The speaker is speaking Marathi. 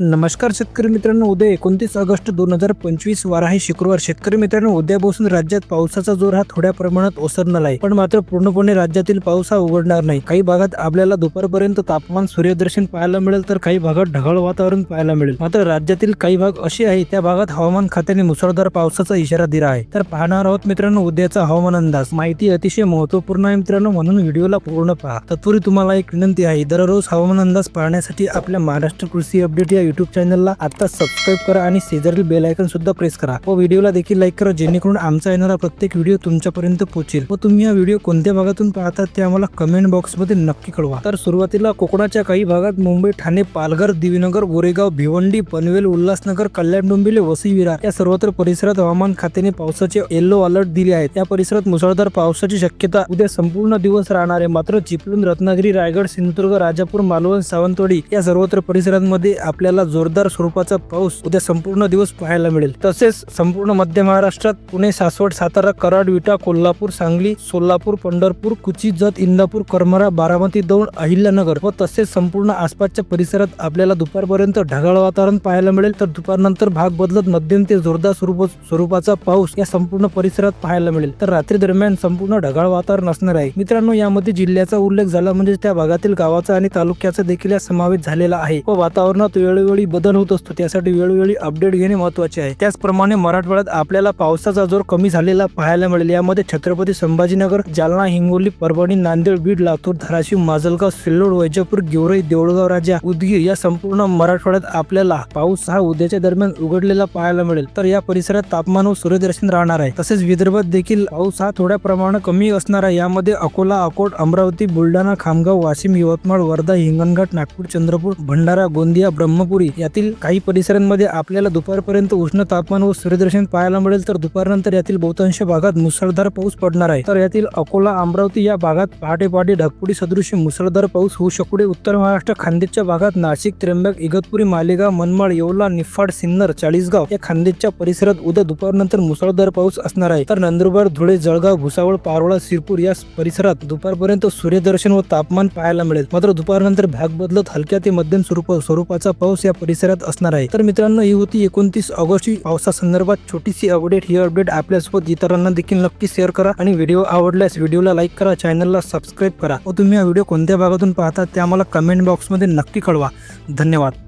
नमस्कार शेतकरी मित्रांनो उद्या एकोणतीस ऑगस्ट दोन हजार पंचवीस वार आहे. शुक्रवार शेतकरी मित्रांनो उद्यापासून राज्यात पावसाचा जोर हा थोड्या प्रमाणात ओसरणार आहे. पण मात्र पूर्णपणे राज्यातील पाऊस हा उघडणार नाही. काही भागात आपल्याला दुपारपर्यंत तापमान सूर्यदर्शन पाहायला मिळेल तर काही भागात ढगाळ वातावरण पाहायला मिळेल. मात्र राज्यातील काही भाग असे आहे त्या भागात हवामान खात्याने मुसळधार पावसाचा इशारा दिला आहे. तर पाहणार आहोत मित्रांनो उद्याचा हवामान अंदाज. माहिती अतिशय महत्त्वपूर्ण आहे मित्रांनो म्हणून व्हिडिओला पूर्ण पहा. तत्पूर्वी तुम्हाला एक विनंती आहे दररोज हवामान अंदाज पाहण्यासाठी आपल्या महाराष्ट्र कृषी अपडेट या युट्यूब चॅनलला आता सबस्क्राईब करा आणि शेजारील बेल आयकन सुद्धा प्रेस करा. व व्हिडिओला देखील लाईक करा जेणेकरून आमचा येणारा प्रत्येक व्हिडिओ तुमच्यापर्यंत पोहोचेल. व तुम्ही हा व्हिडिओ कोणत्या भागातून पाहतात ते आम्हाला कमेंट बॉक्समध्ये नक्की कळवा. तर सुरुवातीला कोकणाच्या काही भागात मुंबई ठाणे पालघर दिवीनगर गोरेगाव भिवंडी पनवेल उल्हासनगर कल्याण डोंबिवली वसई विरार या सर्वत्र परिसरात हवामान खात्याने पावसाचे येल्लो अलर्ट दिले आहेत. या परिसरात मुसळधार पावसाची शक्यता उद्या संपूर्ण दिवस राहणार आहे. मात्र चिपळूण रत्नागिरी रायगड सिंधुदुर्ग राजापूर मालवण सावंतवाडी या सर्वत्र परिसरांमध्ये आपल्याला जोरदार स्वरूपाचा पाऊस उद्या संपूर्ण दिवस पाहायला मिळेल. तसेच संपूर्ण मध्य महाराष्ट्रात पुणे सासवड सातारा कराड विटा कोल्हापूर सांगली सोलापूर पंढरपूर कुची जत इंदापूर करमरा बारामती दौंड अहिल्यानगर व तसेच संपूर्ण आसपासच्या परिसरात आपल्याला दुपारपर्यंत ढगाळ वातावरण पाहायला मिळेल. तर दुपारनंतर भाग बदलत मध्यम ते जोरदार स्वरूप स्वरूपाचा पाऊस या संपूर्ण परिसरात पाहायला मिळेल. तर रात्री दरम्यान संपूर्ण ढगाळ वातावरण असणार आहे. मित्रांनो यामध्ये जिल्ह्याचा उल्लेख झाला म्हणजे त्या भागातील गावाचा आणि तालुक्याचा देखील या समावेश झालेला आहे व वातावरणात वेळोवेळी बदल होत असतो. त्यासाठी वेळोवेळी अपडेट घेणे महत्त्वाचे आहे. त्याचप्रमाणे मराठवाड्यात आपल्याला पावसाचा जोर कमी झालेला पाहायला मिळेल. यामध्ये छत्रपती संभाजीनगर जालना हिंगोली परभणी नांदेड बीड लातूर धाराशिव माजलगाव सिल्लोड वैजापूर गेवराई देऊळगाव राजा उदगीर या संपूर्ण मराठवाड्यात आपल्याला पाऊस हा उद्याच्या दरम्यान उघडलेला पाहायला मिळेल. तर या परिसरात तापमान व सूर्यदर्शन राहणार आहे. तसेच विदर्भात देखील पाऊस हा थोड्या प्रमाणात कमी असणार आहे. यामध्ये अकोला अकोट अमरावती बुलढाणा खामगाव वाशिम यवतमाळ वर्धा हिंगणघाट नागपूर चंद्रपूर भंडारा गोंदिया ब्रह्मपूर यातील काही परिसरांमध्ये आपल्याला दुपारपर्यंत उष्ण तापमान व सूर्यदर्शन पाहायला मिळेल तर दुपारनंतर यातील बहुतांश भागात मुसळधार पाऊस पडणार आहे. तर यातील अकोला अमरावती या भागात पहाटे पहाटे ढगपुडी सदृश्य मुसळधार पाऊस होऊ शकते उत्तर महाराष्ट्र खानदेशच्या भागात नाशिक त्र्यंबक इगतपुरी मालेगाव मनमाड येवला निफाड सिन्नर चाळीसगाव या खानदेशच्या परिसरात उद्या दुपारनंतर मुसळधार पाऊस असणार आहे. तर नंदुरबार धुळे जळगाव भुसावळ पारोळा सिरपूर या परिसरात दुपारपर्यंत सूर्यदर्शन व तापमान पाहायला मिळेल. मात्र दुपारनंतर भाग बदलत हलक्या ते मध्यम स्वरूप स्वरूपाचा पाऊस या परिसरात असणार आहे. तर मित्रांनो ही होती एकोणतीस ऑगस्ट पावसासंदर्भात छोटीशी अपडेट. ही अपडेट आपल्यासोबत इतरांना देखील नक्की शेअर करा आणि व्हिडिओ आवडल्यास व्हिडिओला लाईक करा चॅनलला सबस्क्राईब करा. व तुम्ही हा व्हिडिओ कोणत्या भागातून पाहता ते आम्हाला कमेंट बॉक्समध्ये नक्की कळवा. धन्यवाद.